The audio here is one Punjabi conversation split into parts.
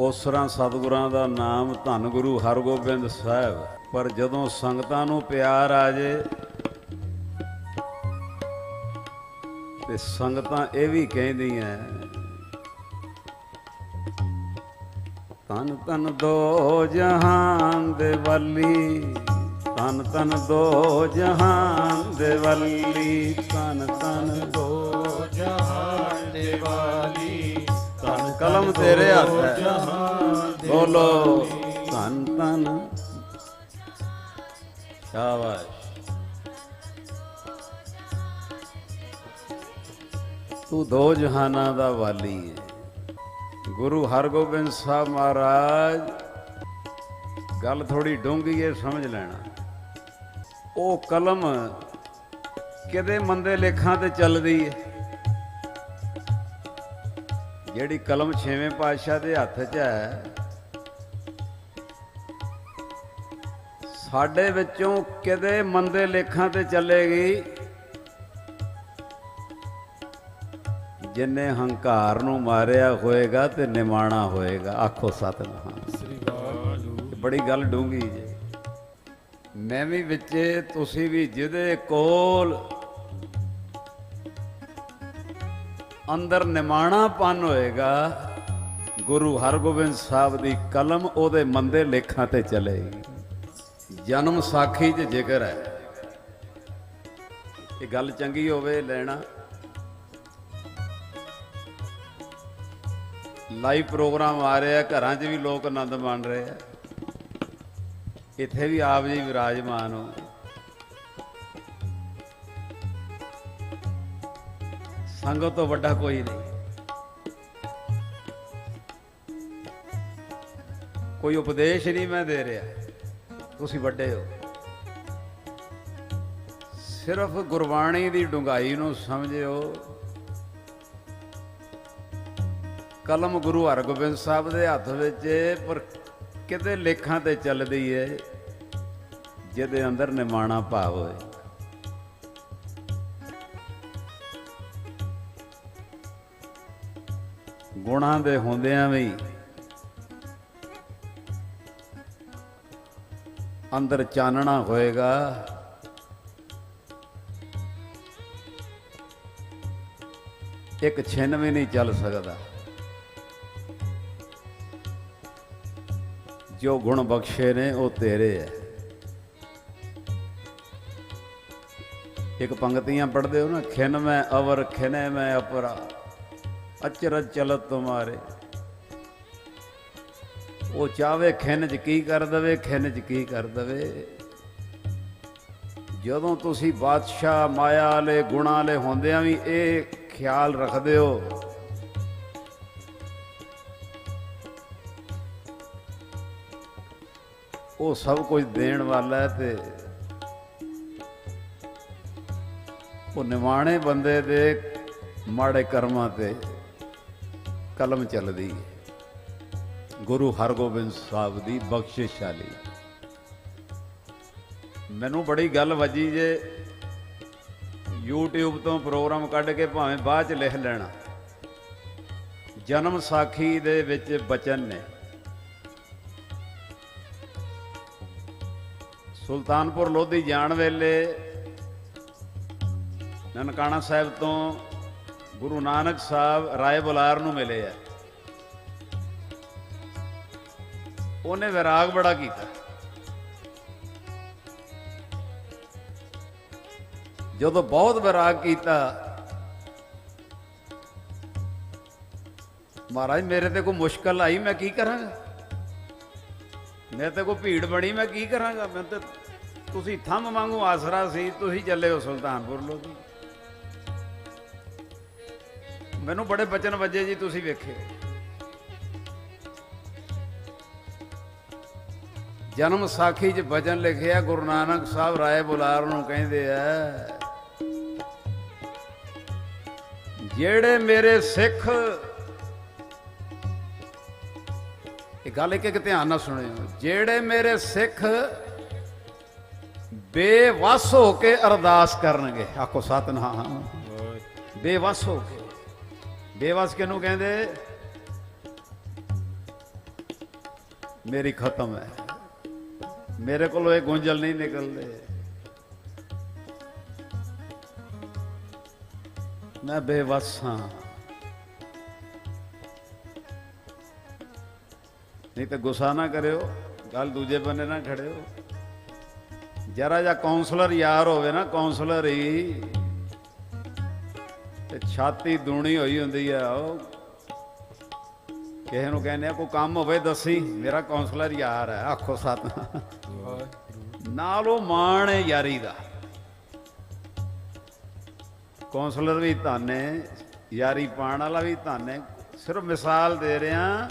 ਉਸਰਾ ਸਤਿਗੁਰਾਂ ਦਾ ਨਾਮ ਧੰਨ ਗੁਰੂ ਹਰਗੋਬਿੰਦ ਸਾਹਿਬ। ਪਰ ਜਦੋਂ ਸੰਗਤਾਂ ਨੂੰ ਪਿਆਰ ਆ ਜੇ, ਤੇ ਸੰਗਤਾਂ ਇਹ ਵੀ ਕਹਿੰਦੀਆਂ ਤਨ ਤਨ ਦੋ ਜਹਾਨ ਦੇ ਵਾਲੀ ਤਨ ਤਨ ਦੋ ਜਹਾਨ ਦੇ ਵਾਲੀ ਤਨ ਤਨ ਦੋ ਜਹਾਨ ਦੇ ਵਾਲੀ। ਕਲਮ ਤੇਰੇ ਹੱਥ ਹੈ। ਬੋਲੋ। ਧੰਨ ਧੰਨ ਸ਼ਾਬਾਸ਼। ਤੂੰ ਦੋ ਜਹਾਨਾਂ ਦਾ ਵਾਲੀ ਹੈ ਗੁਰੂ ਹਰਗੋਬਿੰਦ ਸਾਹਿਬ ਮਹਾਰਾਜ ਗੱਲ ਥੋੜੀ ਡੂੰਘੀ ਹੈ ਸਮਝ ਲੈਣਾ। ਉਹ ਕਲਮ ਕਿਤੇ ਮੰਦੇ ਲੇਖਾਂ ਤੇ ਚੱਲਦੀ ਹੈ ਜਿਹੜੀ ਕਲਮ ਛੇਵੇਂ ਪਾਤਸ਼ਾਹ ਦੇ ਹੱਥ 'ਚ ਹੈ ਸਾਡੇ ਵਿੱਚੋਂ ਕਿਤੇ ਮੰਦੇ ਲੇਖਾਂ ਤੇ ਚੱਲੇਗੀ ਜਿਨੇ ਹੰਕਾਰ ਨੂੰ ਮਾਰਿਆ ਹੋਏਗਾ ਤੇ ਨਿਮਾਣਾ ਹੋਏਗਾ। ਆਖੋ ਸਤਨਾਮ। ਸ੍ਰੀ ਵਾਹਿਗੁਰੂ। ਬੜੀ ਗੱਲ ਡੂੰਗੀ ਜੇ। ਮੈਂ ਵੀ ਵਿੱਚੇ ਤੁਸੀਂ ਵੀ ਜਿਹਦੇ ਕੋਲ ਅੰਦਰ ਨਿਮਾਣਾਪਨ ਹੋਏਗਾ, ਗੁਰੂ ਹਰਗੋਬਿੰਦ ਸਾਹਿਬ ਦੀ ਕਲਮ ਉਹਦੇ ਮੰਦੇ ਲੇਖਾਂ ਤੇ ਚਲੇਗੀ। ਜਨਮ ਸਾਖੀ 'ਚ ਜ਼ਿਕਰ ਹੈ। ਇਹ ਗੱਲ ਚੰਗੀ ਹੋਵੇ ਲੈਣਾ। ਲਾਈਵ ਪ੍ਰੋਗਰਾਮ ਆ ਰਿਹਾ, ਘਰਾਂ 'ਚ ਵੀ ਲੋਕ ਆਨੰਦ ਮਾਣ ਰਹੇ ਆ। ਇੱਥੇ ਵੀ ਆਪ ਜੀ ਵਿਰਾਜਮਾਨ ਹੋ। ਸੰਗਤ ਤੋਂ ਵੱਡਾ ਕੋਈ ਨਹੀਂ। ਕੋਈ ਉਪਦੇਸ਼ ਨਹੀਂ ਮੈਂ ਦੇ ਰਿਹਾ। ਤੁਸੀਂ ਵੱਡੇ ਹੋ। ਸਿਰਫ ਗੁਰਬਾਣੀ ਦੀ ਡੁੰਗਾਈ ਨੂੰ ਸਮਝਿਓ। ਕਲਮ ਗੁਰੂ ਹਰਗੋਬਿੰਦ ਸਾਹਿਬ ਦੇ ਹੱਥ ਵਿੱਚ ਪਰ ਕਿਤੇ ਲੇਖਾਂ ਤੇ ਚੱਲਦੀ ਏ, ਜਿਹਦੇ ਅੰਦਰ ਨਿਮਾਣਾ ਭਾਵ ਹੋਏ। ਗੁਣਾਂ ਦੇ ਹੁੰਦਿਆਂ ਵੀ ਅੰਦਰ ਚਾਨਣਾ ਹੋਏਗਾ। ਇੱਕ ਛਿਨ ਵੀ ਨਹੀਂ ਚੱਲ ਸਕਦਾ। ਜੋ ਗੁਣ ਬਖਸ਼ੇ ਨੇ, ਉਹ ਤੇਰੇ ਹੈ ਇੱਕ ਪੰਕਤੀਆਂ ਪੜ੍ਹਦੇ ਹੋ ਨਾ, ਖਿਨ ਮੈਂ ਅਵਰ, ਖਿਨੇ ਮੈਂ ਅਪਰਾ। ਅਚਰਜ ਚਲਤ ਤੁਮਾਰੇ। ਉਹ ਚਾਵੇ ਖਿਨ ਚ ਕੀ ਕਰ ਦਵੇ, ਖਿਨ ਚ ਕੀ ਕਰ ਦਵੇ। ਜਦੋਂ ਤੁਸੀਂ ਬਾਦਸ਼ਾਹ ਮਾਇਆ ਵਾਲੇ, ਗੁਣਾਂ ਵਾਲੇ ਹੁੰਦਿਆਂ ਵੀ ਇਹ ਖਿਆਲ ਰੱਖਦੇ ਹੋ, ਉਹ ਸਭ ਕੁਝ ਦੇਣ ਵਾਲਾ ਹੈ ਤੇ ਉਹ ਨਿਵਾਣੇ ਬੰਦੇ ਦੇ ਮਾੜੇ ਕਰਮਾਂ ਤੇ। ਕਲਮ ਚੱਲਦੀ। ਗੁਰੂ ਹਰਗੋਬਿੰਦ ਸਾਹਿਬ ਦੀ ਬਖਸ਼ਿਸ਼ ਵਾਲੀ ਮੈਨੂੰ ਬੜੀ ਗੱਲ ਵੱਜੀ ਜੇ YouTube ਤੋਂ ਪ੍ਰੋਗਰਾਮ ਕੱਢ ਕੇ ਭਾਵੇਂ ਬਾਅਦ ਚ ਲਿਖ ਲੈਣਾ। ਜਨਮ ਸਾਖੀ ਦੇ ਵਿੱਚ ਬਚਨ ਨੇ। ਸੁਲਤਾਨਪੁਰ ਲੋਧੀ ਜਾਣ ਵੇਲੇ ਨਨਕਾਣਾ ਸਾਹਿਬ ਤੋਂ ਗੁਰੂ ਨਾਨਕ ਸਾਹਿਬ ਰਾਏ ਬੁਲਾਰ ਨੂੰ ਮਿਲੇ ਆ। ਉਹਨੇ ਵਿਰਾਗ ਬੜਾ ਕੀਤਾ। ਜਦੋਂ ਬਹੁਤ ਵਿਰਾਗ ਕੀਤਾ, ਮਹਾਰਾਜ ਮੇਰੇ ਤੇ ਕੋਈ ਮੁਸ਼ਕਲ ਆਈ, ਮੈਂ ਕੀ ਕਰਾਂਗਾ? ਮੇਰੇ ਤੇ ਕੋਈ ਭੀੜ ਬਣੀ, ਮੈਂ ਕੀ ਕਰਾਂਗਾ? ਮੈਂ ਤੇ ਤੁਸੀਂ ਥੰਮ ਵਾਂਗੂ ਆਸਰਾ ਸੀ, ਤੁਸੀਂ ਚੱਲੇ ਹੋ ਸੁਲਤਾਨਪੁਰ ਲੋਧੀ। ਮੈਨੂੰ ਬੜੇ ਬਚਨ ਵੱਜੇ ਜੀ ਤੁਸੀਂ ਵੇਖਿਓ। ਜਨਮ ਸਾਖੀ 'ਚ ਭਜਨ ਲਿਖਿਆ ਗੁਰੂ ਨਾਨਕ ਸਾਹਿਬ ਰਾਏ ਬੁਲਾਰ ਨੂੰ ਕਹਿੰਦੇ ਆ ਜਿਹੜੇ ਮੇਰੇ ਸਿੱਖ ਇਹ ਗੱਲ ਇੱਕ ਇੱਕ ਧਿਆਨ ਨਾਲ ਸੁਣਿਓ। ਜਿਹੜੇ ਮੇਰੇ ਸਿੱਖ ਬੇਵਸ ਹੋ ਕੇ ਅਰਦਾਸ ਕਰਨਗੇ। ਆਖੋ ਸਤਨਾਮ। ਬੇਵਸ ਹੋ ਕੇ। ਬੇਵਸ ਕਿਹਨੂੰ ਕਹਿੰਦੇ, ਮੇਰੀ ਖਤਮ ਹੈ। ਮੇਰੇ ਕੋਲੋਂ ਇਹ ਗੁੰਝਲ ਨਹੀਂ ਨਿਕਲਦੇ। ਮੈਂ ਬੇਵਸ ਹਾਂ। ਨਹੀਂ ਤਾਂ ਗੁੱਸਾ ਨਾ ਕਰਿਓ, ਗੱਲ ਦੂਜੇ ਬੰਨੇ ਨਾ ਖੜਿਓ। ਜਰਾ ਜਿਹਾ ਕਾਉਂਸਲਰ ਯਾਰ ਹੋਵੇ ਨਾ ਕਾਉਂਸਲਰ ਹੀ ਤੇ ਛਾਤੀ ਦੂਣੀ ਹੋਈ ਹੁੰਦੀ ਆ, ਉਹ ਕਿਸੇ ਨੂੰ ਕਹਿੰਦੇ ਆ, ਕੋਈ ਕੰਮ ਹੋਵੇ ਦੱਸੀ, ਮੇਰਾ ਕਾਉਂਸਲਰ ਯਾਰ ਹੈ, ਆਖੋ ਸਤ। ਨਾਲ ਉਹ ਮਾਣ ਹੈ ਯਾਰੀ ਦਾ। ਕਾਉਂਸਲਰ ਵੀ ਧਾਨੇ ਯਾਰੀ ਪਾਣ ਵਾਲਾ ਵੀ ਧਾਨੇ ਸਿਰਫ ਮਿਸਾਲ ਦੇ ਰਿਹਾ,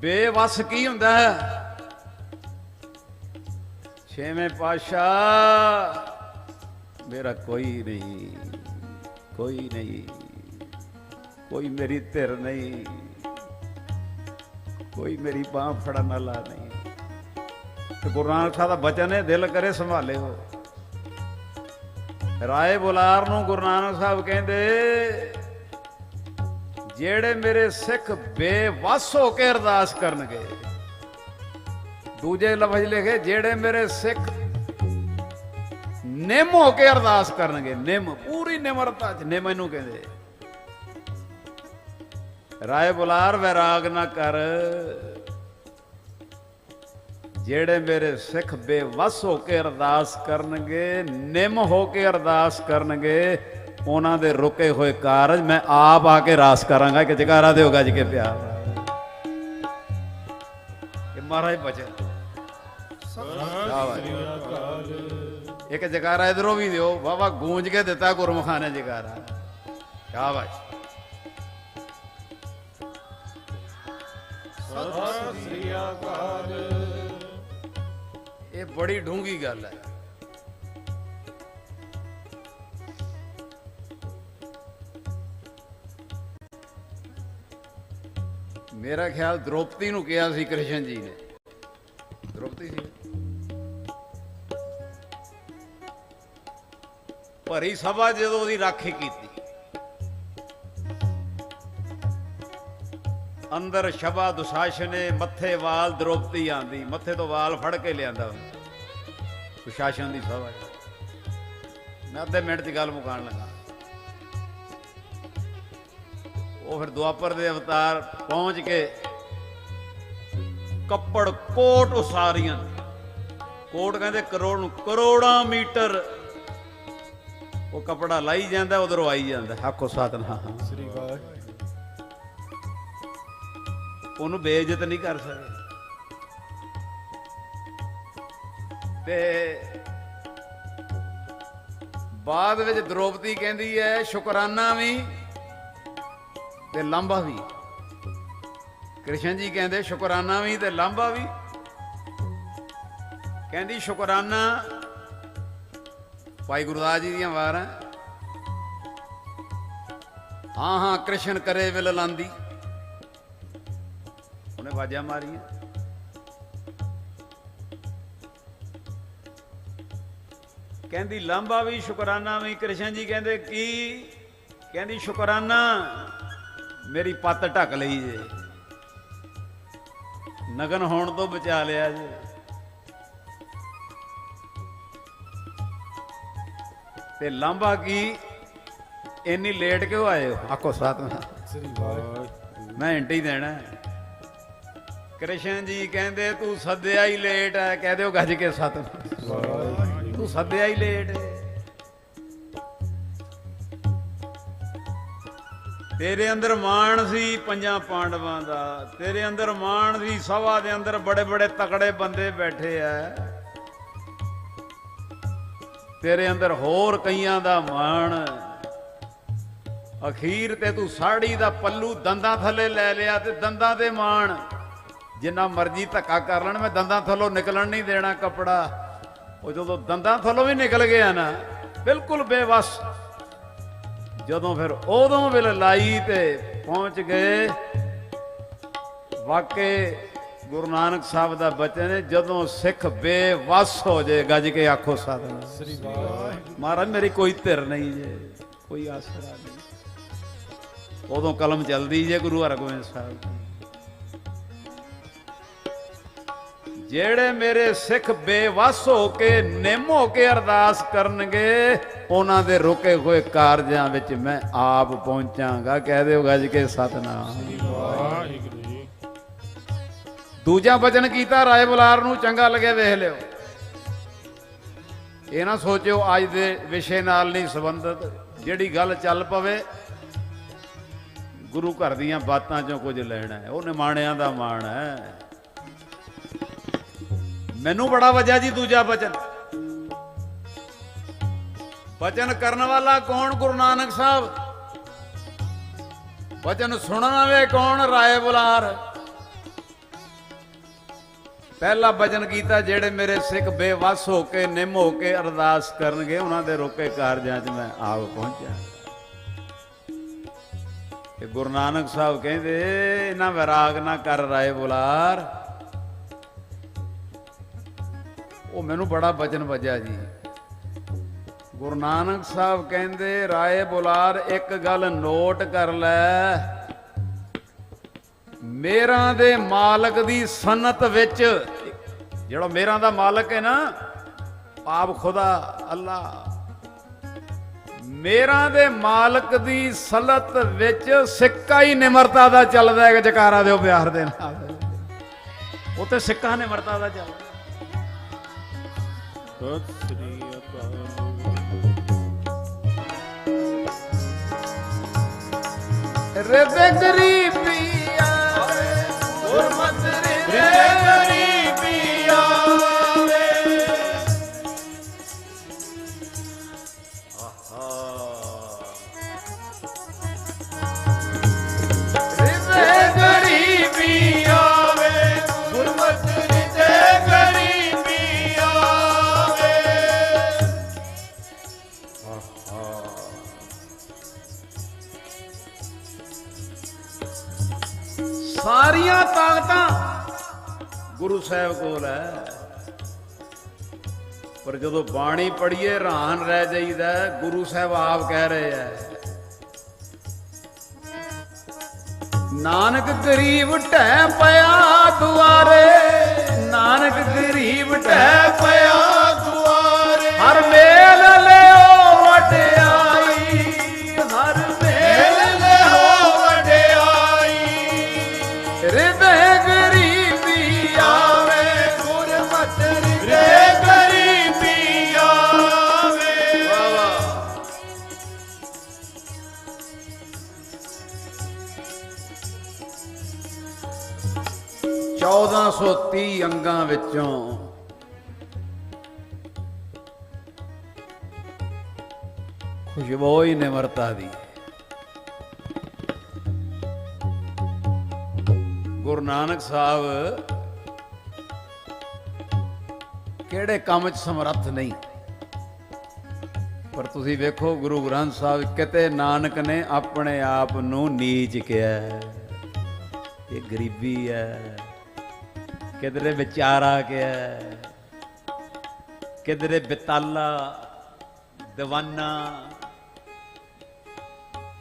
ਬੇਵਸ ਕੀ ਹੁੰਦਾ ਹੈ? ਛੇਵੇਂ ਪਾਸ਼ਾ ਮੇਰਾ ਕੋਈ ਨਹੀਂ ਕੋਈ ਨਹੀਂ, ਕੋਈ ਮੇਰੀ ਧਿਰ ਨਹੀਂ, ਕੋਈ ਮੇਰੀ ਬਾਹ ਫੜਨ ਵਾਲਾ ਨਹੀਂ। ਤੇ ਗੁਰੂ ਨਾਨਕ ਸਾਹਿਬ ਦਾ ਬਚਨ ਹੈ, ਦਿਲ ਕਰੇ ਸੰਭਾਲੇ ਹੋ। ਰਾਏ ਬੁਲਾਰ ਨੂੰ ਗੁਰੂ ਨਾਨਕ ਸਾਹਿਬ ਕਹਿੰਦੇ, ਜਿਹੜੇ ਮੇਰੇ ਸਿੱਖ ਬੇਵਸ ਹੋ ਕੇ ਅਰਦਾਸ ਕਰਨਗੇ, ਦੂਜੇ ਲਫ਼ਜ਼ ਲਿਖੇ, ਜਿਹੜੇ ਮੇਰੇ ਸਿੱਖ ਨਿਮ ਹੋ ਕੇ ਅਰਦਾਸ ਕਰਨਗੇ ਨਿਮ ਪੂਰੀ ਨਿਮਰਤਾ ਚ ਨਿਮ ਇਹਨੂੰ ਕਹਿੰਦੇ ਰਾਏ ਬੁਲਾਰ ਵੈਰਾਗ ਨਾ ਕਰ। ਜਿਹੜੇ ਮੇਰੇ ਸਿੱਖ ਬੇਵਸ ਹੋ ਕੇ ਅਰਦਾਸ ਕਰਨਗੇ ਨਿਮ ਹੋ ਕੇ ਅਰਦਾਸ ਕਰਨਗੇ ਉਹਨਾਂ ਦੇ ਰੁਕੇ ਹੋਏ ਕਾਰਜ ਮੈਂ ਆਪ ਆ ਕੇ ਰਾਸ ਕਰਾਂਗਾ ਕਿ ਜਕਾਰਾ ਦਿਓ ਗੱਜ ਕੇ ਪਿਆਰ ਇਹ ਮਹਾਰਾਜ ਬਚਨ। ਸਤਿ ਸ੍ਰੀ ਅਕਾਲ। ਇੱਕ ਜਕਾਰਾ ਇਧਰੋਂ ਵੀ ਦਿਓ। ਵਾਵਾ ਗੂੰਜ ਕੇ ਦਿੱਤਾ ਗੁਰਮੁਖਾਂ ਨੇ ਜਕਾਰਾ। ਕਿਆ ਸਤਿ ਸ੍ਰੀ ਅਕਾਲ ਇਹ ਬੜੀ ਡੂੰਗੀ ਗੱਲ ਹੈ। ਮੇਰਾ ਖਿਆਲ ਦ੍ਰੋਪਦੀ ਨੂੰ ਕਿਹਾ ਸੀ ਕ੍ਰਿਸ਼ਨ ਜੀ ਨੇ। ਭਰੀ ਸਭਾ ਜਦੋਂ ਉਹਦੀ ਰਾਖੀ ਕੀਤੀ। ਅੰਦਰ ਸ਼ਬਾ ਦੁਸ਼ਾਸਨੇ, ਮੱਥੇ ਵਾਲ ਦ੍ਰੋਪਦੀ ਆਂਦੀ। ਮੱਥੇ ਤੋਂ ਵਾਲ ਫੜ ਕੇ ਲਿਆਂਦਾ ਦੁਸ਼ਾਸਨ ਦੀ ਸਭਾ ਮੈਂ ਅੱਧੇ ਮਿੰਟ 'ਚ ਗੱਲ ਮੁਕਾਣ ਲੱਗਾ। ਉਹ ਫਿਰ ਦੁਆਪਰ ਦੇ ਅਵਤਾਰ ਪਹੁੰਚ ਕੇ ਕੱਪੜ ਕੋਟ ਉਸਾਰੀਆਂ। ਕੋਟ ਕਹਿੰਦੇ ਕਰੋੜ ਨੂੰ ਕਰੋੜਾਂ ਮੀਟਰ ਉਹ ਕਪੜਾ ਲਾਈ ਜਾਂਦਾ ਉਧਰੋਂ ਆਈ ਜਾਂਦਾ। ਆਖੋ ਸਤਨਾਮ ਸ੍ਰੀ ਵਾਹਿਗੁਰੂ। ਉਹਨੂੰ ਬੇਇੱਜ਼ਤ ਨਹੀਂ ਕਰ ਸਕੇ ਤੇ ਬਾਅਦ ਵਿੱਚ ਦ੍ਰੋਪਦੀ ਕਹਿੰਦੀ ਹੈ ਸ਼ੁਕਰਾਨਾ ਵੀ ਤੇ ਲਾਂਭਾ ਵੀ। ਕ੍ਰਿਸ਼ਨ ਜੀ ਕਹਿੰਦੇ ਸ਼ੁਕਰਾਨਾ ਵੀ ਤੇ ਲਾਂਭਾ ਵੀ। ਕਹਿੰਦੀ ਸ਼ੁਕਰਾਨਾ ਭਾਈ ਗੁਰਦਾਸ ਜੀ ਦੀਆਂ ਵਾਰਾਂ। ਹਾਂ ਹਾਂ, ਕ੍ਰਿਸ਼ਨ ਕਰੇ ਵਿਲ ਲਾਂਦੀ। ਉਹਨੇ ਵਾਜਾਂ ਮਾਰੀਆਂ। ਕਹਿੰਦੀ, ਲਾਂਬਾ ਵੀ ਸ਼ੁਕਰਾਨਾ ਵੀ, ਕ੍ਰਿਸ਼ਨ ਜੀ ਕਹਿੰਦੇ, ਕੀ? ਕਹਿੰਦੀ, ਸ਼ੁਕਰਾਨਾ, ਮੇਰੀ ਪੱਤ ਢੱਕ ਲਈ ਜੇ। ਨਗਨ ਹੋਣ ਤੋਂ ਬਚਾ ਲਿਆ ਜੇ। ਤੇ ਲਾਂਬਾ ਕੀ? ਇੰਨੀ ਲੇਟ ਕਿਉਂ ਆਏ ਹੋ? ਆਖੋ ਵਾਹਿਗੁਰੂ ਮੈਂ ਹਿੰਟ ਹੀ। ਦੇਣਾ। ਕ੍ਰਿਸ਼ਨ ਜੀ ਕਹਿੰਦੇ ਤੂੰ ਸੱਦਿਆ ਹੀ ਲੇਟ ਹੈ। ਕਹਿ ਦਿਓ ਗੱਜ ਕੇ ਸਤ ਵਾਹਿਗੁਰੂ ਤੂੰ ਸੱਦਿਆ ਹੀ ਲੇਟ ਹੈ। ਤੇਰੇ ਅੰਦਰ ਮਾਣ ਸੀ ਪੰਜਾਂ ਪਾਂਡਵਾਂ ਦਾ। ਤੇਰੇ ਅੰਦਰ ਮਾਣ ਸੀ ਸਭਾ ਦੇ ਅੰਦਰ ਬੜੇ ਬੜੇ ਤਕੜੇ ਬੰਦੇ ਬੈਠੇ ਐ। ਤੇਰੇ ਅੰਦਰ ਹੋਰ ਕਈਆਂ ਦਾ ਮਾਣ। ਅਖੀਰ ਤੇ ਤੂੰ ਸਾੜੀ ਦਾ ਪੱਲੂ ਦੰਦਾਂ ਥੱਲੇ ਲੈ ਲਿਆ ਤੇ ਦੰਦਾਂ ਤੇ ਮਾਣ। ਜਿੰਨਾ ਮਰਜ਼ੀ ਧੱਕਾ ਕਰ ਲੈਣ, ਮੈਂ ਦੰਦਾਂ ਥੱਲੋਂ ਨਿਕਲਣ ਨਹੀਂ ਦੇਣਾ ਕਪੜਾ। ਉਹ ਜਦੋਂ ਦੰਦਾਂ ਥੱਲੋਂ ਵੀ ਨਿਕਲ ਗਿਆ ਨਾ, ਬਿਲਕੁਲ ਬੇਵਸ। ਜਦੋਂ ਫਿਰ ਉਦੋਂ ਵਿਲ ਲਾਈ ਤੇ ਪਹੁੰਚ ਗਏ। ਵਾਕੇ ਗੁਰੂ ਨਾਨਕ ਸਾਹਿਬ ਦਾ ਬਚਨ ਹੈ ਜਦੋਂ ਸਿੱਖ ਬੇਵਸ ਹੋ ਜੇ ਗੱਜ ਕੇ ਆਖੋ ਸਾਧਨਾ। ਸ੍ਰੀ ਵਾਹਿਗੁਰੂ। ਮਹਾਰਾਜ ਮੇਰੀ ਕੋਈ ਧਿਰ ਨਹੀਂ ਜੇ ਕੋਈ ਆਸਰਾ ਨਹੀਂ। ਉਦੋਂ ਕਲਮ ਚੱਲਦੀ ਜੇ ਗੁਰੂ ਹਰਗੋਬਿੰਦ ਸਾਹਿਬ ਦੀ। ਜਿਹੜੇ ਮੇਰੇ ਸਿੱਖ ਬੇਵਸ ਹੋ ਕੇ ਨਿੰਮ ਹੋ ਕੇ ਅਰਦਾਸ ਕਰਨਗੇ ਉਹਨਾਂ ਦੇ ਰੁਕੇ ਹੋਏ ਕਾਰਜਾਂ ਵਿੱਚ ਮੈਂ ਆਪ ਪਹੁੰਚਾਂਗਾ। ਕਹਿ ਦਿਓ ਗੱਜ ਕੇ ਸਤਨਾਮ। ਵਾਹਿਗੁਰੂ। ਦੂਜਾ ਬਚਨ ਕੀਤਾ, ਰਾਏ ਬੁਲਾਰ ਨੂੰ ਚੰਗਾ ਲੱਗਿਆ, ਵੇਖ ਲਿਓ। ਇਹ ਨਾ ਸੋਚਿਓ, ਅੱਜ ਦੇ ਵਿਸ਼ੇ ਨਾਲ ਨਹੀਂ ਸੰਬੰਧਿਤ। ਜਿਹੜੀ ਗੱਲ ਚੱਲ ਪਵੇ, ਗੁਰੂ ਘਰ ਦੀਆਂ ਬਾਤਾਂ ਚੋਂ ਕੁਝ ਲੈਣਾ ਹੈ। ਉਹ ਨਿਮਾਣਿਆਂ ਦਾ ਮਾਣ ਹੈ। ਮੈਨੂੰ ਬੜਾ ਵਜਾ ਜੀ ਦੂਜਾ ਬਚਨ। ਬਚਨ ਕਰਨ ਵਾਲਾ ਕੌਣ? ਗੁਰੂ ਨਾਨਕ ਸਾਹਿਬ। ਬਚਨ ਸੁਣਨ ਵਾਲੇ ਕੌਣ? ਰਾਏ ਬੁਲਾਰ। ਪਹਿਲਾ ਬਚਨ ਕੀਤਾ, ਜਿਹੜੇ ਮੇਰੇ ਸਿੱਖ ਬੇਵਸ ਹੋ ਕੇ, ਨਿੰਮ ਹੋ ਕੇ ਅਰਦਾਸ ਕਰਨਗੇ, ਉਹਨਾਂ ਦੇ ਰੋਕੇ ਕਾਰਜਾਂ 'ਚ ਮੈਂ ਆਪ ਪਹੁੰਚਿਆ। ਤੇ ਗੁਰੂ ਨਾਨਕ ਸਾਹਿਬ ਕਹਿੰਦੇ, ਇਹਨਾਂ ਵਿਰਾਗ ਨਾ ਕਰ, ਰਾਏ ਬੁਲਾਰ। ਉਹ ਮੈਨੂੰ ਬੜਾ ਵਚਨ ਵੱਜਿਆ ਜੀ। ਗੁਰੂ ਨਾਨਕ ਸਾਹਿਬ ਕਹਿੰਦੇ, ਰਾਏ ਬੁਲਾਰ, ਇੱਕ ਗੱਲ ਨੋਟ ਕਰ ਲੈ। ਮੇਰਾਂ ਦੇ ਮਾਲਕ ਦੀ ਸਨਤ ਵਿੱਚ, ਜਿਹੜਾ ਮੇਰਾਂ ਦਾ ਮਾਲਕ ਹੈ ਨਾ, ਆਪ ਖੁਦਾ ਅੱਲਾ। ਮੇਰਾਂ ਦੇ ਮਾਲਕ ਦੀ ਸਲਤ ਵਿੱਚ ਸਿੱਕਾ ਹੀ ਨਿਮਰਤਾ ਦਾ ਚੱਲਦਾ ਹੈ, ਜਕਾਰਾ ਦਿਓ ਪਿਆਰ ਦੇ ਨਾਲ। ਉਹ ਤੇ ਸਿੱਕਾ ਨਿਮਰਤਾ ਦਾ ਚੱਲਦਾ। ਸਤਿ ਸ੍ਰੀ ਅਕਾਲ। ਰਿਦੇ ਗਰੀਬੀ ਗੁਰਮਤ ਰਿਦੇ ਗਰੀਬੀ ਸਾਰੀਆਂ ਤਾਕਤਾਂ ਗੁਰੂ ਸਾਹਿਬ ਕੋਲ ਹੈ। ਪਰ ਜਦੋਂ ਬਾਣੀ ਪੜੀਏ ਹੈਰਾਨ ਰਹਿ ਜਾਈਦਾ, ਗੁਰੂ ਸਾਹਿਬ ਆਪ ਕਹਿ ਰਹੇ ਐ ਨਾਨਕ ਗਰੀਬ ਢਹਿ ਪਿਆ ਦੁਆਰੇ, ਨਾਨਕ ਗਰੀਬ ਢਹਿ ਪਿਆ ਦੁਆਰੇ, ਹਰ ਮੇਲ ਲਿਓ ਵਟਿਆਈ 1430 ਅੰਗਾਂ ਵਿੱਚੋਂ ਖੁਸ਼ਬੂ ਹੀ ਨਿਮਰਤਾ ਦੀ ਗੁਰੂ ਨਾਨਕ ਸਾਹਿਬ ਕਿਹੜੇ ਕੰਮ 'ਚ ਸਮਰੱਥ ਨਹੀਂ? ਪਰ ਤੁਸੀਂ ਵੇਖੋ ਗੁਰੂ ਗ੍ਰੰਥ ਸਾਹਿਬ ਕਿਤੇ ਨਾਨਕ ਨੇ ਆਪਣੇ ਆਪ ਨੂੰ ਨੀਚ ਕਿਹਾ ਇਹ ਗਰੀਬੀ ਹੈ। ਕਿਧਰੇ ਵਿਚਾਰਾ ਕਿਹਾ ਹੈ, ਕਿਧਰੇ ਬਿਤਾਲਾ ਦੀਵਾਨਾ।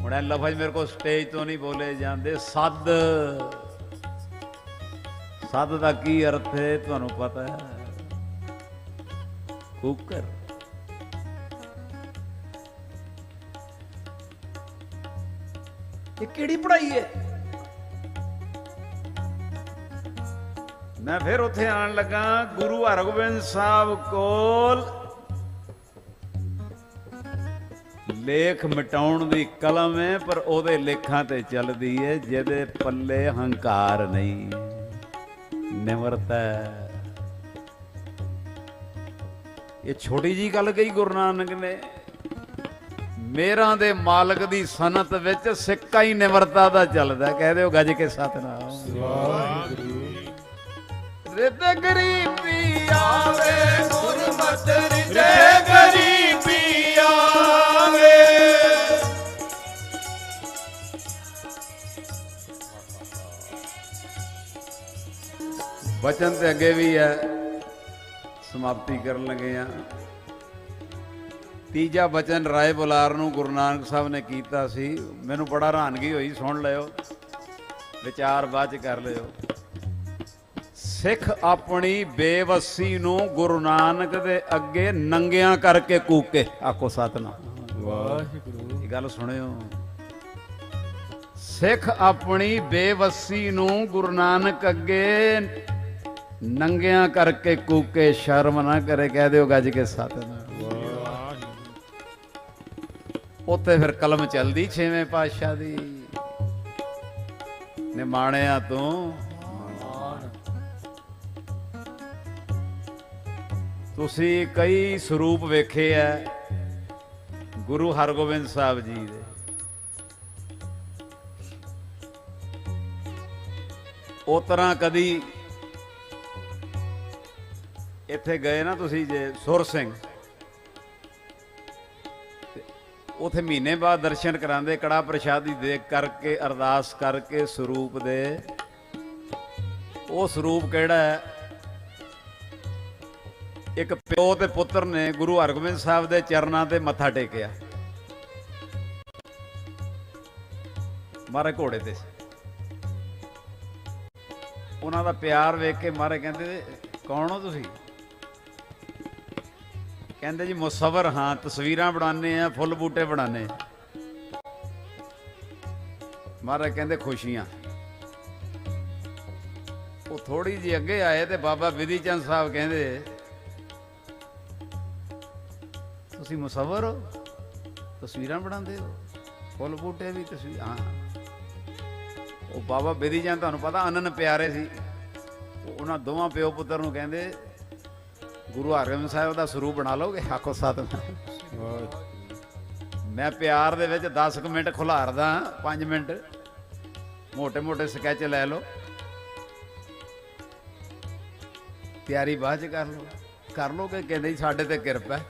ਹੁਣ ਇਹ ਲਫ਼ਜ਼ ਮੇਰੇ ਕੋਲ ਸਟੇਜ ਤੋਂ ਨਹੀਂ ਬੋਲੇ ਜਾਂਦੇ। ਸੱਦ। ਸੱਦ ਦਾ ਕੀ ਅਰਥ ਹੈ ਤੁਹਾਨੂੰ ਪਤਾ ਹੈ। ਕੁੱਕਰ। ਇਹ ਕਿਹੜੀ ਪੜ੍ਹਾਈ ਹੈ? ਮੈਂ ਫਿਰ ਉੱਥੇ ਆਣ ਲੱਗਾ, ਗੁਰੂ ਹਰਗੋਬਿੰਦ ਸਾਹਿਬ ਕੋਲ। ਲੇਖ ਮਿਟਾਉਣ ਦੀ ਕਲਮ ਹੈ, ਪਰ ਉਹਦੇ ਲੇਖਾਂ ਤੇ ਚੱਲਦੀ ਹੈ ਜਿਹਦੇ ਪੱਲੇ ਹੰਕਾਰ ਨਹੀਂ, ਨਿਮਰਤਾ ਇਹ ਛੋਟੀ ਜੀ ਗੱਲ ਕਹੀ ਗੁਰੂ ਨਾਨਕ ਨੇ, ਮੇਰਾਂ ਦੇ ਮਾਲਕ ਦੀ ਸਨਤ ਵਿੱਚ ਸਿੱਕਾ ਹੀ ਨਿਮਰਤਾ ਦਾ ਚੱਲਦਾ, ਕਹਿ ਦਿਓ ਗੱਜ ਕੇ ਸਤਨਾਮ। ਵਾਹਿਗੁਰੂ। ਰਿਤ ਗਰੀਬੀ ਆਵੇ ਗੁਰਮਤਿ ਰਿਤੇ ਗਰੀਬੀ ਆਵੇ। ਬਚਨ ਤੇ ਅੱਗੇ ਵੀ ਹੈ ਸਮਾਪਤੀ ਕਰਨ ਲੱਗੇ ਆ ਤੀਜਾ ਬਚਨ ਰਾਏ ਬੁਲਾਰ ਨੂੰ ਗੁਰੂ ਨਾਨਕ ਸਾਹਿਬ ਨੇ ਕੀਤਾ ਸੀ। ਮੈਨੂੰ ਬੜਾ ਹੈਰਾਨਗੀ ਹੋਈ ਸੁਣ ਲਿਓ। ਵਿਚਾਰ ਬਾਅਦ ਚ ਕਰ ਲਿਓ। ਸਿੱਖ ਆਪਣੀ ਬੇਵੱਸੀ ਨੂੰ ਗੁਰੂ ਨਾਨਕ ਦੇ ਅੱਗੇ ਨੰਗਿਆਂ ਕਰਕੇ ਕੂਕੇ। ਆਖੋ ਸਤਨਾਮ। ਵਾਹਿਗੁਰੂ। ਇਹ ਗੱਲ ਸੁਣਿਓ। ਸਿੱਖ ਆਪਣੀ ਬੇਵੱਸੀ ਨੂੰ ਗੁਰੂ ਨਾਨਕ ਅੱਗੇ ਨੰਗਿਆਂ ਕਰਕੇ ਕੂਕੇ। ਸ਼ਰਮ ਨਾ ਕਰੇ ਕਹਿ ਦਿਓ ਗੱਜ ਕੇ ਸਤਨਾਮ। ਉੱਥੇ ਫਿਰ ਕਲਮ ਚੱਲਦੀ ਛੇਵੇਂ ਪਾਤਸ਼ਾਹ ਦੀ। ਨਿਮਾਣਿਆ ਤੂੰ ਤੁਸੀਂ ਕਈ ਸਰੂਪ ਵੇਖੇ ਐ ਗੁਰੂ ਹਰਗੋਬਿੰਦ ਸਾਹਿਬ ਜੀ ਦੇ। ਉਹ ਤਰ੍ਹਾਂ ਕਦੀ ਇੱਥੇ ਗਏ ਨਾ ਤੁਸੀਂ ਜੇ ਸੁਰ ਸਿੰਘ, ਤੇ ਉਥੇ ਮਹੀਨੇ ਬਾਅਦ ਦਰਸ਼ਨ ਕਰਾਉਂਦੇ, ਕੜਾ ਪ੍ਰਸ਼ਾਦੀ ਦੇਖ ਕਰਕੇ, ਅਰਦਾਸ ਕਰਕੇ ਸਰੂਪ ਦੇ। ਉਹ ਸਰੂਪ ਕਿਹੜਾ ਹੈ ਇੱਕ ਪਿਓ ਤੇ ਪੁੱਤਰ ਨੇ ਗੁਰੂ ਹਰਗੋਬਿੰਦ ਸਾਹਿਬ ਦੇ ਚਰਨਾਂ ਤੇ ਮੱਥਾ ਟੇਕਿਆ। ਮਾਰੇ ਘੋੜੇ ਤੇ। ਉਹਨਾਂ ਦਾ ਪਿਆਰ ਵੇਖ ਕੇ ਮਾਰੇ ਕਹਿੰਦੇ, ਕੌਣ ਹੋ ਤੁਸੀਂ? ਕਹਿੰਦੇ ਜੀ, ਮੁਸਵਰ ਹਾਂ, ਤਸਵੀਰਾਂ ਬਣਾਉਂਦੇ ਆ ਫੁੱਲ ਬੂਟੇ ਬਣਾਉਂਦੇ ਆ ਮਹਾਰਾਜ ਕਹਿੰਦੇ ਖੁਸ਼ੀਆਂ ਉਹ ਥੋੜੀ ਜਿਹੀ ਅੱਗੇ ਆਏ ਤੇ ਬਾਬਾ ਵਿਧੀ ਚੰਦ ਸਾਹਿਬ ਕਹਿੰਦੇ ਤੁਸੀਂ ਮੁਸਵਰ ਹੋ, ਤਸਵੀਰਾਂ ਬਣਾਉਂਦੇ ਹੋ, ਫੁੱਲ ਬੂਟੇ ਵੀ ਤਸਵੀਰ ਹਾਂ। ਉਹ ਬਾਬਾ ਬੇਦੀ ਜਾਨ ਤੁਹਾਨੂੰ ਪਤਾ ਅਨਨ ਪਿਆਰੇ ਸੀ। ਉਹਨਾਂ ਦੋਵਾਂ ਪਿਓ ਪੁੱਤਰ ਨੂੰ ਕਹਿੰਦੇ, ਗੁਰੂ ਹਰਗੋਬਿੰਦ ਸਾਹਿਬ ਦਾ ਸਰੂਪ ਬਣਾ ਲਓਗੇ, ਆਖੋ ਸਾਧ ਮੈਂ ਪਿਆਰ ਦੇ ਵਿੱਚ 10 ਮਿੰਟ ਖੁਲਾਰਦਾ 5 ਮਿੰਟ। ਮੋਟੇ ਮੋਟੇ ਸਕੈਚ ਲੈ ਲਓ। ਤਿਆਰੀ ਬਾਅਦ ਚ ਕਰ ਲਓ। ਕਰ ਲੋਗੇ ਕਹਿੰਦੇ ਸਾਡੇ ਤੇ ਕਿਰਪਾ ਹੈ।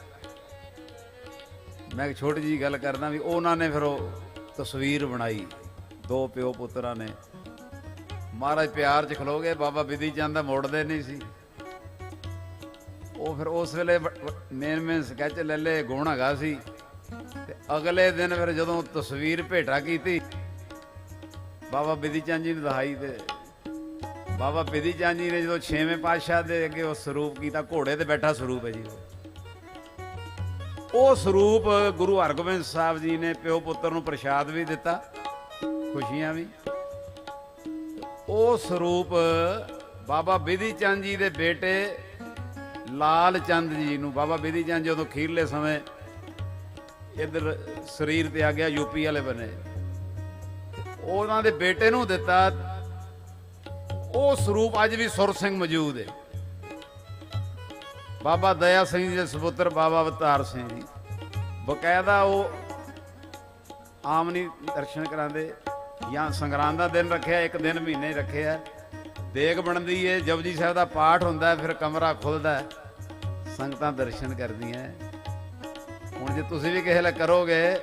ਮੈਂ ਇੱਕ ਛੋਟੀ ਜੀ ਗੱਲ ਕਰਦਾ ਵੀ ਉਹਨਾਂ ਨੇ ਫਿਰ ਉਹ ਤਸਵੀਰ ਬਣਾਈ। ਦੋ ਪਿਓ ਪੁੱਤਰਾਂ ਨੇ। ਮਹਾਰਾਜ ਪਿਆਰ ਚ ਖਲੋਗੇ ਬਾਬਾ ਬਿਧੀ ਚੰਦ ਦਾ ਮੋੜਦੇ ਨਹੀਂ ਸੀ। ਉਹ ਫਿਰ ਉਸ ਵੇਲੇ ਮੇਨ ਮੇਨ ਸਕੈਚ ਲੈ ਲੈ ਗੁਣ ਹੈਗਾ ਸੀ। ਤੇ ਅਗਲੇ ਦਿਨ ਫਿਰ ਜਦੋਂ ਤਸਵੀਰ ਭੇਟਾ ਕੀਤੀ, ਬਾਬਾ ਬਿਧੀ ਚੰਦ ਜੀ ਨੇ ਦਿਖਾਈ ਤੇ ਬਾਬਾ ਬਿਧੀ ਚੰਦ ਜੀ ਨੇ ਜਦੋਂ ਛੇਵੇਂ ਪਾਤਸ਼ਾਹ ਦੇ ਅੱਗੇ ਉਹ ਸਰੂਪ ਕੀਤਾ, ਘੋੜੇ ਤੇ ਬੈਠਾ ਸਰੂਪ ਹੈ ਜੀ ਉਹ। ਉਹ ਸਰੂਪ ਗੁਰੂ ਹਰਗੋਬਿੰਦ ਸਾਹਿਬ ਜੀ ਨੇ ਪਿਓ ਪੁੱਤਰ ਨੂੰ ਪ੍ਰਸ਼ਾਦ ਵੀ ਦਿੱਤਾ, ਖੁਸ਼ੀਆਂ ਵੀ। ਉਹ ਸਰੂਪ ਬਾਬਾ ਬਿਧੀ ਚੰਦ ਜੀ ਦੇ ਬੇਟੇ ਲਾਲ ਚੰਦ ਜੀ ਨੂੰ, ਬਾਬਾ ਬਿਧੀ ਚੰਦ ਜਦੋਂ ਖੀਰਲੇ ਸਮੇਂ ਇਧਰ ਸਰੀਰ ਤੇ ਆ ਗਿਆ ਯੂਪੀ ਵਾਲੇ ਬਨੇ। ਉਹਨਾਂ ਦੇ ਬੇਟੇ ਨੂੰ ਦਿੱਤਾ ਉਹ ਸਰੂਪ ਅੱਜ ਵੀ ਸੁਰ ਸਿੰਘ ਮੌਜੂਦ ਹੈ। ਬਾਬਾ ਦਇਆ ਸਿੰਘ ਜੀ ਦੇ ਸੁਪੁੱਤਰ ਬਾਬਾ ਅਵਤਾਰ ਸਿੰਘ ਜੀ। ਬਕਾਇਦਾ ਉਹ ਆਮ ਨਹੀਂ ਦਰਸ਼ਨ ਕਰਾਉਂਦੇ ਜਾਂ ਸੰਗਰਾਂਦ ਦਾ ਦਿਨ ਰੱਖਿਆ ਇੱਕ ਦਿਨ ਮਹੀਨੇ ਰੱਖਿਆ। ਦੇਗ ਬਣਦੀ ਏ ਜਪਜੀ ਸਾਹਿਬ ਦਾ ਪਾਠ ਹੁੰਦਾ ਫਿਰ ਕਮਰਾ ਖੁੱਲਦਾ ਸੰਗਤਾਂ ਦਰਸ਼ਨ ਕਰਦੀਆਂ ਹੁਣ ਜੇ ਤੁਸੀਂ ਵੀ ਕਿਸੇ ਲਈ ਕਰੋਗੇ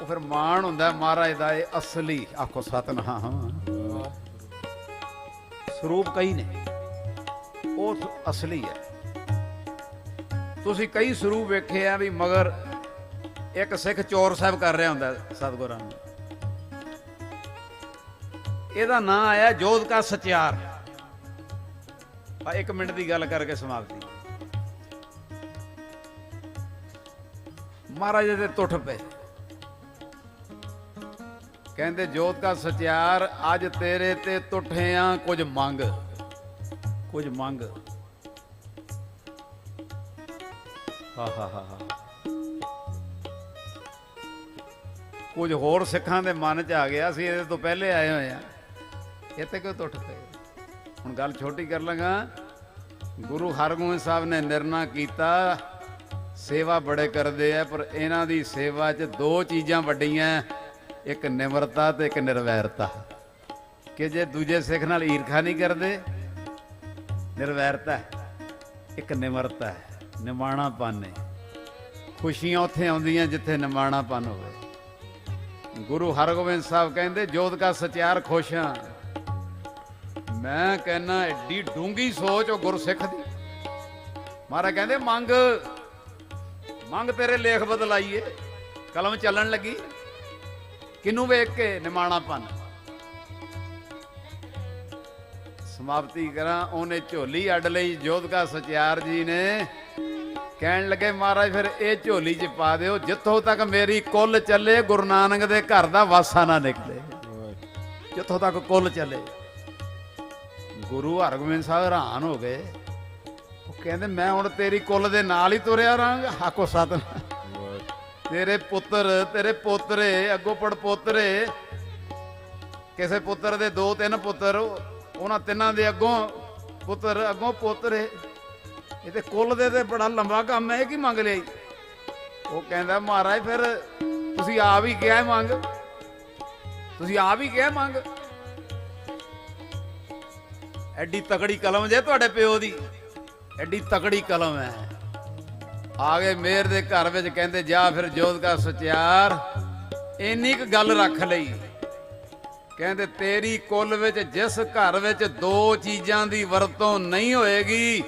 ਉਹ ਫਿਰ ਮਾਣ ਹੁੰਦਾ ਮਹਾਰਾਜ ਦਾ ਇਹ ਅਸਲੀ ਆਖੋ ਸਤਨਾਮ। ਸਰੂਪ ਕਈ ਨੇ ਉਹ ਅਸਲੀ ਹੈ ਤੁਸੀਂ ਕਈ ਸਰੂਪ ਵੇਖੇ ਆ ਵੀ ਮਗਰ ਇੱਕ ਸਿੱਖ ਚੋਰ ਸਾਹਿਬ ਕਰ ਰਿਹਾ ਹੁੰਦਾ ਸਤਗੁਰਾਂ ਨੂੰ। ਇਹਦਾ ਨਾਂ ਆਇਆ ਜੋਧ ਕਾ ਸਚਿਆਰ। ਆ ਇੱਕ ਮਿੰਟ ਦੀ ਗੱਲ ਕਰਕੇ ਸਮਾਪਤੀ। ਮਹਾਰਾਜ ਦੇ ਟੁੱਟ ਪਏ। ਕਹਿੰਦੇ ਜੋਤ ਕਾ ਸਚਿਆਰ, ਅੱਜ ਤੇਰੇ ਤੇ ਟੁੱਟਿਆਂ ਕੁਝ ਮੰਗ। ਕੁਝ ਮੰਗ। ਹਾ ਹਾ ਹਾ ਹਾ। ਕੁਝ ਹੋਰ ਸਿੱਖਾਂ ਦੇ ਮਨ 'ਚ ਆ ਗਿਆ ਸੀ ਇਹਦੇ ਤੋਂ ਪਹਿਲੇ ਆਏ ਹੋਏ ਆ ਇੱਥੇ ਕਿਉਂ ਟੁੱਟ ਪਏ? ਹੁਣ ਗੱਲ ਛੋਟੀ ਕਰ ਲਾਂਗਾ ਗੁਰੂ ਹਰਗੋਬਿੰਦ ਸਾਹਿਬ ਨੇ ਨਿਰਣਾ ਕੀਤਾ, ਸੇਵਾ ਬੜੇ ਕਰਦੇ ਆ, ਪਰ ਇਹਨਾਂ ਦੀ ਸੇਵਾ 'ਚ ਦੋ ਚੀਜ਼ਾਂ ਵੱਡੀਆਂ, ਇੱਕ ਨਿਮਰਤਾ ਤੇ ਇੱਕ ਨਿਰਵੈਰਤਾ। ਕਿ ਜੇ ਦੂਜੇ ਸਿੱਖ ਨਾਲ ਈਰਖਾ ਨਹੀਂ ਕਰਦੇ, ਨਿਰਵੈਰਤਾ ਇੱਕ ਨਿਮਰਤਾ ਹੈ। ਨਿਮਾਣਾਪਨ ਹੈ ਖੁਸ਼ੀਆਂ ਉੱਥੇ ਆਉਂਦੀਆਂ ਜਿੱਥੇ ਨਿਮਾਣਾਪਨ ਹੋਵੇ। ਗੁਰੂ ਹਰਗੋਬਿੰਦ ਸਾਹਿਬ ਕਹਿੰਦੇ, ਜੋਤ ਕਾ ਸਚਿਆਰ ਖੁਸ਼ ਹਾਂ। ਮੈਂ ਕਹਿੰਨਾ ਐਡੀ ਡੂੰਗੀ ਸੋਚ ਉਹ ਗੁਰਸਿੱਖ ਦੀ। ਮਹਾਰਾਜ ਕਹਿੰਦੇ, ਮੰਗ ਮੰਗ ਤੇਰੇ ਲੇਖ ਬਦਲਾਈਏ। ਕਲਮ ਚੱਲਣ ਲੱਗੀ। ਕਿਨੂੰ ਵੇਖ ਕੇ ਨਿਮਾਣਾਪਨ? ਸਮਾਪਤੀ ਕਰਾਂ। ਉਹਨੇ ਝੋਲੀ ਅੱਡ ਲਈ। ਜੋਧਕਾ ਸਚਿਆਰ ਜੀ ਨੇ ਕਹਿਣ ਲੱਗੇ, ਮਹਾਰਾਜ, ਫਿਰ ਇਹ ਝੋਲੀ 'ਚ ਪਾ ਦਿਓ, ਜਿੱਥੋਂ ਤੱਕ ਮੇਰੀ ਕੁੱਲ ਚੱਲੇ, ਗੁਰੂ ਨਾਨਕ ਦੇ ਘਰ ਦਾ ਵਾਸਾ ਨਾ ਨਿਕਲੇ। ਜਿੱਥੋਂ ਤੱਕ ਕੁੱਲ ਚੱਲੇ। ਗੁਰੂ ਹਰਗੋਬਿੰਦ ਸਾਹਿਬ ਹੈਰਾਨ ਹੋ ਗਏ। ਉਹ ਕਹਿੰਦੇ, ਮੈਂ ਹੁਣ ਤੇਰੀ ਕੁੱਲ ਦੇ ਨਾਲ ਹੀ ਤੁਰਿਆ ਰਹਾਂਗਾ ਹਾਕੋ ਸਤਨ ਤੇਰੇ ਪੁੱਤਰ, ਤੇਰੇ ਪੋਤਰੇ, ਅੱਗੋਂ ਪੜ ਪੋਤਰੇ, ਕਿਸੇ ਪੁੱਤਰ ਦੇ ਦੋ ਤਿੰਨ ਪੁੱਤਰ, ਉਹਨਾਂ ਤਿੰਨਾਂ ਦੇ ਅੱਗੋਂ ਪੁੱਤਰ, ਅੱਗੋਂ ਪੋਤਰੇ। ਇਹ ਤੇ ਕੁੱਲ ਦੇ ਤੇ ਬੜਾ ਲੰਬਾ ਕੰਮ ਹੈ, ਇਹ ਕੀ ਮੰਗ ਲਿਆ ਈ? ਉਹ ਕਹਿੰਦਾ, ਮਹਾਰਾਜ, ਫਿਰ ਤੁਸੀਂ ਆਪ ਹੀ ਕਿਹਾ ਮੰਗ? ਤੁਸੀਂ ਆਪ ਹੀ ਕਿਹਾ ਮੰਗ? ਐਡੀ ਤਕੜੀ ਕਲਮ ਜੇ ਤੁਹਾਡੇ ਪਿਓ ਦੀ। ਐਡੀ ਤਕੜੀ ਕਲਮ ਹੈ। ਆ ਗਏ ਮੇਰ ਦੇ ਘਰ ਵਿੱਚ, ਕਹਿੰਦੇ, ਜਾ ਫਿਰ ਜੋਤ ਜੋਧਕਾ ਸਚਿਆਰ ਇੰਨੀ ਕੁ ਗੱਲ ਰੱਖ ਲਈ। ਕਹਿੰਦੇ, ਤੇਰੀ ਕੁੱਲ ਵਿੱਚ, ਜਿਸ ਘਰ ਵਿੱਚ ਦੋ ਚੀਜ਼ਾਂ ਦੀ ਵਰਤੋਂ ਨਹੀਂ ਹੋਏਗੀ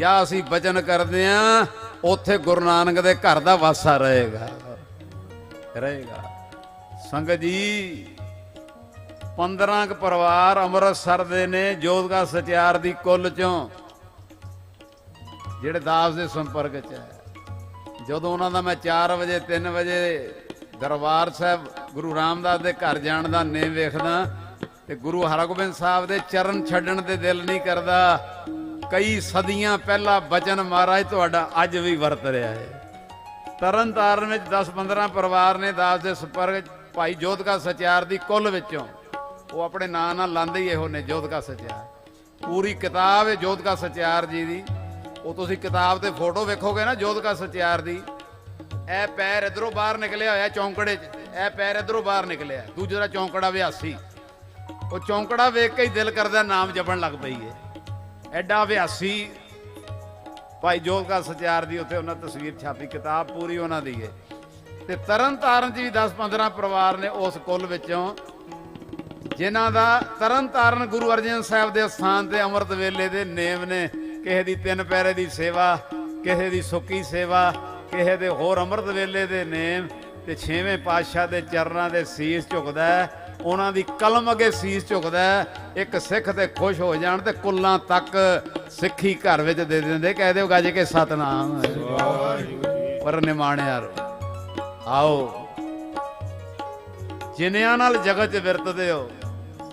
ਜਾਂ ਅਸੀਂ ਬਚਨ ਕਰਦੇ ਆਂ, ਉੱਥੇ ਗੁਰੂ ਨਾਨਕ ਦੇ ਘਰ ਦਾ ਵਾਸਾ ਰਹੇਗਾ। ਰਹੇਗਾ। ਸੰਗਤ ਜੀ 15 ਕ ਪਰਿਵਾਰ ਅੰਮ੍ਰਿਤਸਰ ਦੇ ਨੇ ਜੋਧਗਾ ਸਚਿਆਰ ਦੀ ਕੁੱਲ ਚੋਂ, ਜਿਹੜੇ ਦਾਸ ਦੇ ਸੰਪਰਕ ਚ ਹੈ। ਜਦੋਂ ਉਹਨਾਂ ਦਾ ਮੈਂ 4 ਵਜੇ 3 ਵਜੇ ਦਰਬਾਰ ਸਾਹਿਬ ਗੁਰੂ ਰਾਮਦਾਸ ਦੇ ਘਰ ਜਾਣ ਦਾ ਨੇਮ ਵੇਖਦਾ, ਤੇ ਗੁਰੂ ਹਰਗੋਬਿੰਦ ਸਾਹਿਬ ਦੇ ਚਰਨ ਛੱਡਣ ਤੇ ਦਿਲ ਨਹੀਂ ਕਰਦਾ ਕਈ ਸਦੀਆਂ ਪਹਿਲਾਂ ਬਚਨ ਮਹਾਰਾਜ ਤੁਹਾਡਾ ਅੱਜ ਵੀ ਵਰਤ ਰਿਹਾ ਹੈ। ਤਰਨ ਤਾਰਨ ਵਿੱਚ 10-15 ਪਰਿਵਾਰ ਨੇ ਦਾਸ ਦੇ ਸੰਪਰਕ ਭਾਈ ਜੋਧਕਾ ਸਚਿਆਰ ਦੀ ਕੁੱਲ ਵਿੱਚੋਂ, ਉਹ ਆਪਣੇ ਨਾਂ ਨਾਲ ਲਾਂਦੇ ਹੀ ਇਹੋ ਨੇ ਜੋਧਕਾ ਸਚਿਆਰ। ਪੂਰੀ ਕਿਤਾਬ ਹੈ ਜੋਧਕਾ ਸਚਿਆਰ ਜੀ ਦੀ। ਉਹ ਤੁਸੀਂ ਕਿਤਾਬ ਤੇ ਫੋਟੋ ਵੇਖੋਗੇ ਨਾ ਜੋਧਕਾ ਸਚਿਆਰ ਦੀ। ਇਹ ਪੈਰ ਇਧਰੋਂ ਬਾਹਰ ਨਿਕਲਿਆ ਹੋਇਆ ਚੌਂਕੜੇ 'ਚ, ਇਹ ਪੈਰ ਇਧਰੋਂ ਬਾਹਰ ਨਿਕਲਿਆ। ਦੂਜਾ ਚੌਂਕੜਾ ਵਿਆਸੀ। ਉਹ ਚੌਂਕੜਾ ਵੇਖ ਕੇ ਹੀ ਦਿਲ ਕਰਦਾ ਨਾਮ ਜਪਣ ਲੱਗ ਪਈ ਏ ਐਡਾ ਅਭਿਆਸੀ ਭਾਈ ਜੋਧਕਾ ਸਚਿਆਰ ਦੀ ਉੱਥੇ ਉਹਨਾਂ ਤਸਵੀਰ ਛਾਪੀ, ਕਿਤਾਬ ਪੂਰੀ ਉਹਨਾਂ ਦੀ ਹੈ ਤੇ ਤਰਨ ਤਾਰਨ 'ਚ ਵੀ 10-15 ਪਰਿਵਾਰ ਨੇ ਉਸ ਕੁੱਲ ਵਿੱਚੋਂ, ਜਿਨ੍ਹਾਂ ਦਾ ਤਰਨ ਤਾਰਨ ਗੁਰੂ ਅਰਜਨ ਸਾਹਿਬ ਦੇ ਸਥਾਨ ਤੇ ਅੰਮ੍ਰਿਤ ਵੇਲੇ ਦੇ ਨੇਮ ਨੇ ਕਿਸੇ ਦੀ ਤਿੰਨ ਪੈਰੇ ਦੀ ਸੇਵਾ, ਕਿਸੇ ਦੀ ਸੁੱਕੀ ਸੇਵਾ, ਕਿਸੇ ਦੇ ਹੋਰ ਅੰਮ੍ਰਿਤ ਵੇਲੇ ਦੇ ਨੇਮ, ਤੇ ਛੇਵੇਂ ਪਾਤਸ਼ਾਹ ਦੇ ਚਰਨਾਂ ਦੇ ਸੀਸ ਝੁਕਦਾ ਹੈ। ਉਹਨਾਂ ਦੀ ਕਲਮ ਅਗੇ ਸੀਸ ਝੁਕਦਾ ਇੱਕ ਸਿੱਖ ਤੇ ਖੁਸ਼ ਹੋ ਜਾਣ ਤੇ ਕੁੱਲਾਂ ਤੱਕ ਸਿੱਖੀ ਘਰ ਵਿੱਚ ਦੇ ਦਿੰਦੇ। ਕਹਿ ਦਿਓ ਗੱਜ ਕੇ ਸਤਨਾਮ। ਪਰ ਨਿਮਾਣਿਆ ਰੋ ਆਓ, ਜਿਨ੍ਹਾਂ ਨਾਲ ਜਗਤ 'ਚ ਵਰਤਦੇ ਹੋ,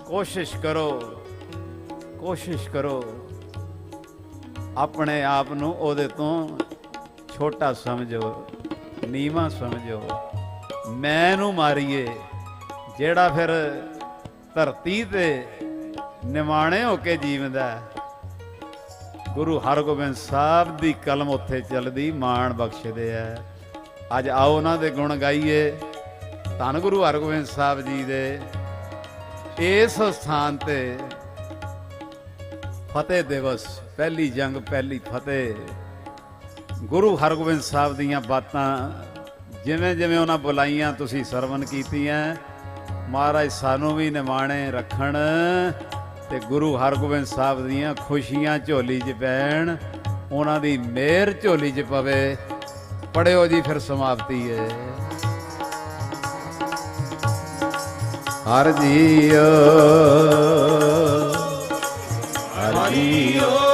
ਕੋਸ਼ਿਸ਼ ਕਰੋ ਕੋਸ਼ਿਸ਼ ਕਰੋ। ਆਪਣੇ ਆਪ ਨੂੰ ਉਹਦੇ ਤੋਂ ਛੋਟਾ ਸਮਝੋ, ਨੀਵਾ ਸਮਝੋ। ਮੈਂ ਨੂੰ ਮਾਰੀਏ। ਜਿਹੜਾ ਫਿਰ ਧਰਤੀ ਤੇ ਨਿਮਾਣੇ ਹੋ ਕੇ ਜੀਵਦਾ ਗੁਰੂ ਹਰਗੋਬਿੰਦ ਸਾਹਿਬ ਦੀ ਕਲਮ ਉੱਥੇ ਚੱਲਦੀ, ਮਾਣ ਬਖਸ਼ਦੇ ਆ ਅੱਜ ਆਓ ਉਹਨਾਂ ਦੇ ਗੁਣ ਗਾਈਏ। ਧੰਨ ਗੁਰੂ ਹਰਗੋਬਿੰਦ ਸਾਹਿਬ ਜੀ ਦੇ। ਇਸ ਸਥਾਨ ਤੇ ਫਤਿਹ ਦਿਵਸ, ਪਹਿਲੀ ਜੰਗ, ਪਹਿਲੀ ਫਤਿਹ। ਗੁਰੂ ਹਰਗੋਬਿੰਦ ਸਾਹਿਬ ਦੀਆਂ ਬਾਤਾਂ ਜਿਵੇਂ ਜਿਵੇਂ ਉਹਨਾਂ ਬੁਲਾਈਆਂ, ਤੁਸੀਂ ਸਰਵਨ ਕੀਤੀਆਂ। ਮਹਾਰਾਜ ਸਾਨੂੰ ਵੀ ਨਿਮਾਣੇ ਰੱਖਣ ਤੇ ਗੁਰੂ ਹਰਗੋਬਿੰਦ ਸਾਹਿਬ ਦੀਆਂ ਖੁਸ਼ੀਆਂ ਝੋਲੀ 'ਚ ਪੈਣ, ਉਹਨਾਂ ਦੀ ਮਿਹਰ ਝੋਲੀ 'ਚ ਪਵੇ। ਪੜਿਓ ਜੀ, ਫਿਰ ਸਮਾਪਤੀ ਹੈ ਹਰ ਜੀਓ ਹਰ ਜੀਓ।